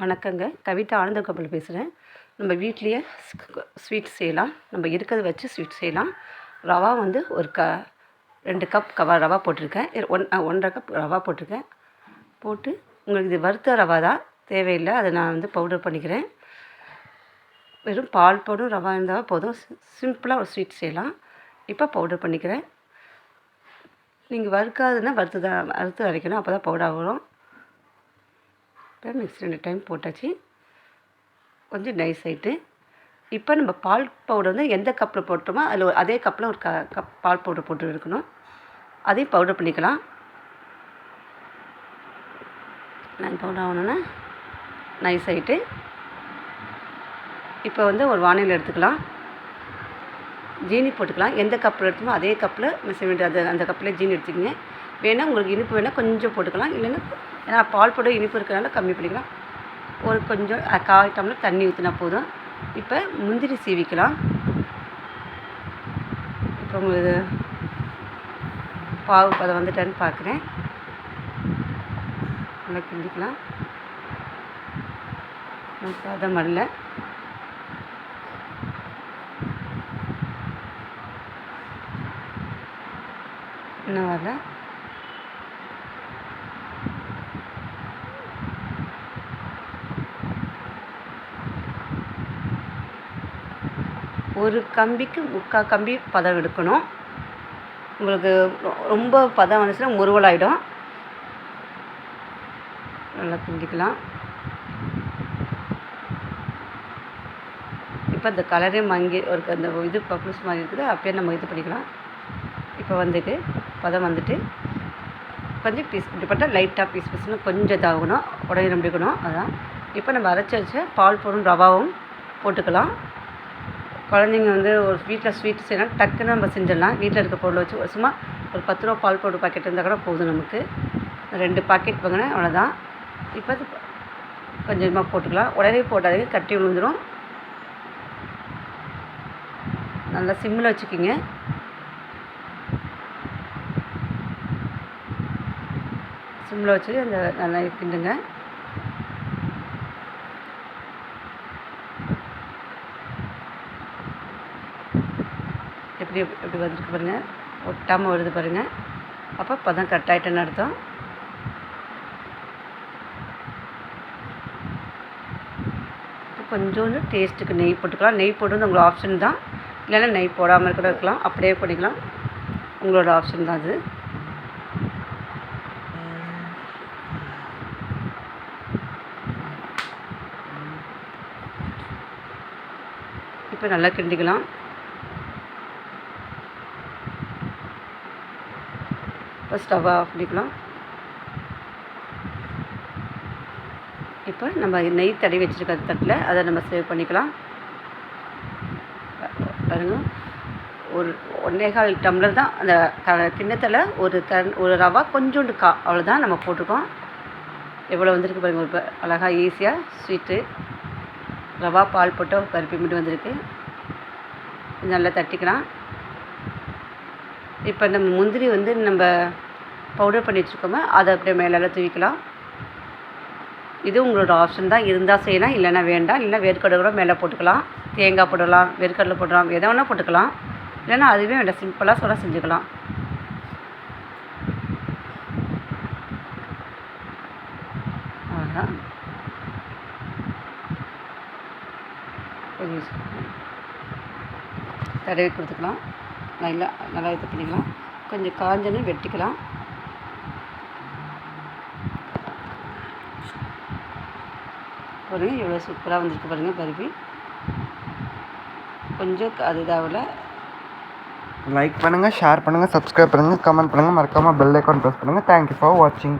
வணக்கங்க. கவிதா ஆனந்த கப்பல் பேசுகிறேன் நம்ம வீட்லேயே ஸ்வீட் செய்யலாம். நம்ம இருக்கிறத வச்சு ஸ்வீட் செய்யலாம். ரவா வந்து ஒரு க ரெண்டு கப் கவா ரவா போட்டிருக்கேன். ஒன் ஒன்றரை கப் ரவா போட்டிருக்கேன். போட்டு உங்களுக்கு இது வறுத்த ரவா தான். தேவையில்லை. அதை நான் வந்து பவுடர் பண்ணிக்கிறேன். வெறும் பால் போடும் ரவா இருந்தால் போதும். சிம்பிளாக ஒரு ஸ்வீட் செய்யலாம். இப்போ பவுடர் பண்ணிக்கிறேன். நீங்கள் வறுக்காதுன்னா வறுத்து தான் வறுத்து அரைக்கணும். அப்போ தான் பவுடர் வரும் இப்போ மிக்ஸி ரெண்டு டைம் போட்டாச்சு. கொஞ்சம் நைஸ் ஆகிட்டு இப்போ நம்ம பால் பவுடர் வந்து எந்த கப்பில் போட்டோமோ அதில் அதே கப்பில் ஒரு க கப் பால் பவுடர் போட்டு இருக்கணும் அதையும் பவுடர் பண்ணிக்கலாம். நான் பவுடர் ஆகணுன்னா நைஸ் ஆகிட்டு இப்போ வந்து ஒரு வானிலை எடுத்துக்கலாம். ஜீனி போட்டுக்கலாம். எந்த கப்பில் எடுத்தோமோ அதே கப்பில் மெஷர்மெண்ட் அது அந்த கப்பில் ஜீனி எடுத்துக்கிங்க. வேணால் உங்களுக்கு இனிப்பு வேணால் கொஞ்சம் போட்டுக்கலாம். இல்லைன்னா ஏன்னா பால் போட இனிப்பு இருக்கிறனால கம்மி பண்ணிக்கலாம். ஒரு கொஞ்சம் காய் டம்ளர் தண்ணி ஊற்றினா போதும். இப்போ முந்திரி சீவிக்கலாம். இப்போ உங்களுக்கு பாவு பதம் வந்துட்டான்னு பார்க்குறேன் நல்லா கிண்டிக்கலாம். பதம் அல்ல இன்னும் வரல. ஒரு கம்பிக்கு முக்கால் கம்பி பதம் எடுக்கணும். உங்களுக்கு ரொம்ப பதம் வந்துச்சுன்னா முறுவலாயிடும். நல்லா கிண்டிக்கலாம். இப்போ இந்த கலரே மங்கி ஒரு அந்த இது பப்ளிஸ் மாதிரி இருக்குது அப்படியே நம்ம இது பண்ணிக்கலாம். இப்போ வந்துட்டு பதம் வந்துட்டு கொஞ்சம் பீஸ் இப்படி லைட்டாக பீஸ் பீஸ்னு கொஞ்சம் இதாகணும். உடனே நம்பிக்கணும் அதான். இப்போ நம்ம அரைச்சி வச்ச பால் பொருள் ரவாவும் போட்டுக்கலாம். குழந்தைங்க வந்து ஒரு வீட்டில் ஸ்வீட் செய்யலாம். டக்குன்னு நம்ம செஞ்சிடலாம். வீட்டில் இருக்க பொருளை வச்சு ஒரு சும்மா ஒரு பத்து ரூபா பால் பவுடர் பாக்கெட் இருந்தால் கூட போதும் நமக்கு. ரெண்டு பாக்கெட் வாங்கினேன் அவ்வளோதான் இப்போ அது கொஞ்சமாக போட்டுக்கலாம். உடனே போட்டாதீங்க கட்டி விழுந்துடும் நல்லா சிம்மில் வச்சுக்கிங்க. சிம்மில் வச்சு அந்த நல்லா கிண்டுங்க. எப்படி எப்படி வந்திருக்கு பாருங்கள் ஒட்டாமல் வருது பாருங்கள் அப்போ பதம் கட் ஆகிட்டேன்னு அர்த்தம். கொஞ்சோண்டு டேஸ்ட்டுக்கு நெய் போட்டுக்கலாம். நெய் போடுறது உங்களோட ஆப்ஷன் தான். இல்லைன்னா நெய் போடாமல் கூட இருக்கலாம். அப்படியே பண்ணிக்கலாம். உங்களோட ஆப்ஷன் தான் அது. இப்போ நல்லா கிண்டிக்கலாம். இப்போ ஸ்டவ்வை ஆஃப் பண்ணிக்கலாம். இப்போ நம்ம நெய் தடவி வச்சுருக்க தட்டில் அதை நம்ம சேவ் பண்ணிக்கலாம். பாருங்க. ஒரு ஒன்னேகால் டம்ளர் தான் அந்த க கிண்ணத்தில் ஒரு கரண் ஒரு ரவா கொஞ்சோண்டு கா அவ்வளோதான் நம்ம போட்டிருக்கோம். எவ்வளோ வந்திருக்கு பாருங்கள் ஒரு அழகாக அழகா ஈஸியாக ஸ்வீட்டு ரவா பால் போட்டு பருப்பி மட்டும் வந்திருக்கு. நல்லா தட்டிக்கலாம். இப்போ நம்ம முந்திரி வந்து நம்ம பவுடர் பண்ணி வச்சுருக்கோமே அதை அப்படியே மேலே தூவிக்கலாம். இது உங்களோட ஆப்ஷன் தான். இருந்தால் செய்யலாம் இல்லைன்னா வேண்டாம். இல்லைன்னா வேர்க்கடலை கூட மேலே போட்டுக்கலாம். தேங்காய் போடலாம் வேர்க்கடலை போடலாம் எதை வேணால் போட்டுக்கலாம். இல்லைன்னா அதுவே வேண்டாம். சிம்பிளாக சொல்ல செஞ்சுக்கலாம். அவ்வளோதான் தடவி கொடுத்துக்கலாம். நல்லா நல்லா இது பண்ணிக்கலாம். கொஞ்சம் காஞ்சனும் வெட்டிக்கலாம். பாருங்கள் எவ்வளோ சூப்பராக வந்திருக்கு பாருங்கள் பருப்பி கொஞ்சம் அது இதாகல. லைக் பண்ணுங்கள் ஷேர் பண்ணுங்கள் சப்ஸ்கிரைப் பண்ணுங்கள் கமெண்ட் பண்ணுங்கள் மறக்காமல் பெல் ஐக்கான் ப்ரெஸ் பண்ணுங்கள் தேங்க்யூ ஃபார் வாட்சிங்